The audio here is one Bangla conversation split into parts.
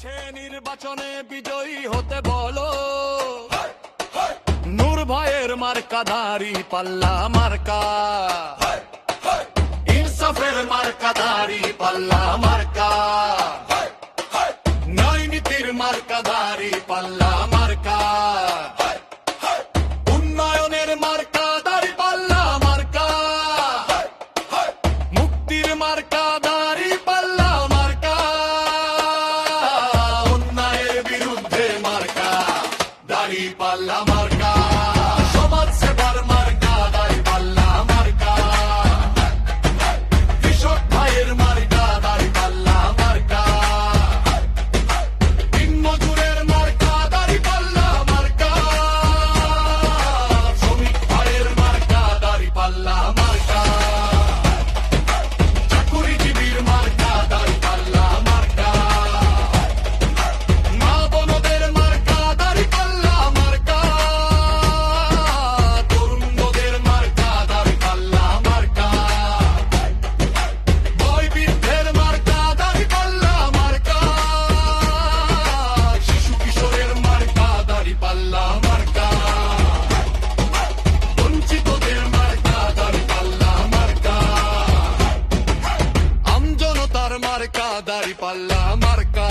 আছে নির্বাচনে বিজয়ী হতে বলো। নূর ভাইয়ের মার্কা দাঁড়ি পাল্লা মার্কা। Hannibal Lamarck. দাড়ি পাল্লা মার্কা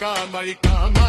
maricá, maricá,